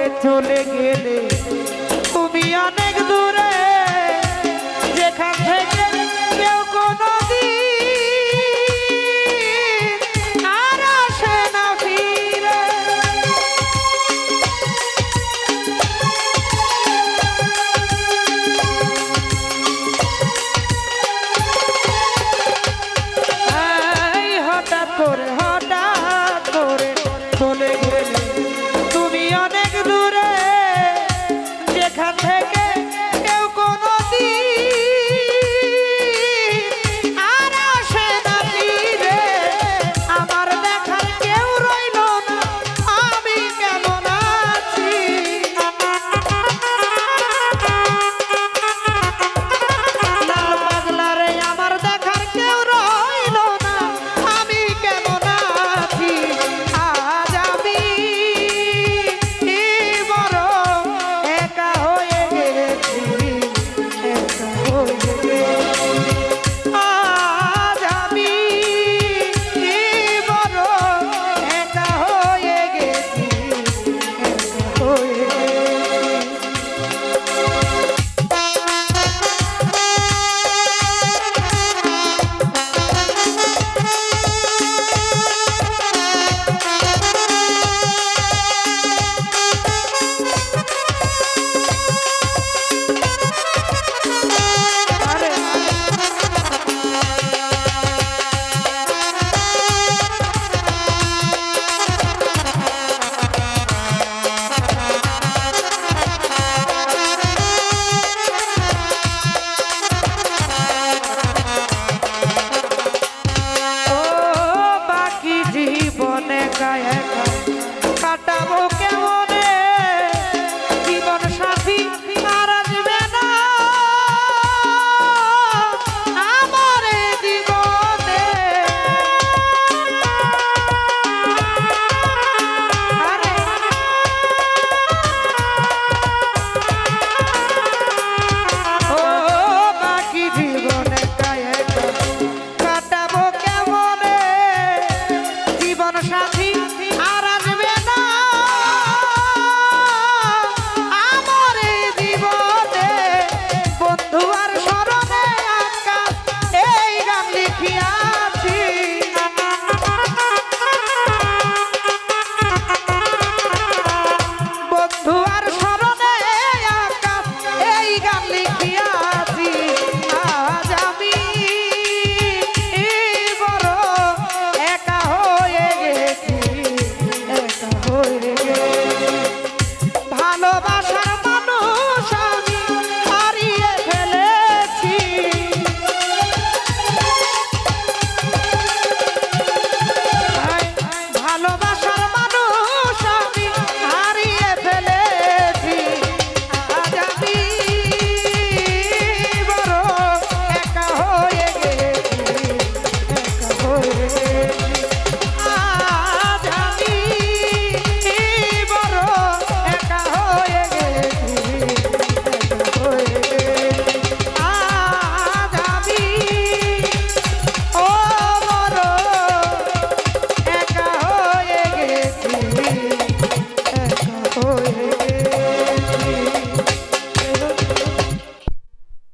ছেড়ে চলে গেলে তুমি অনেক দূরে যেখান থেকে কেউ কোনো করে Yeah.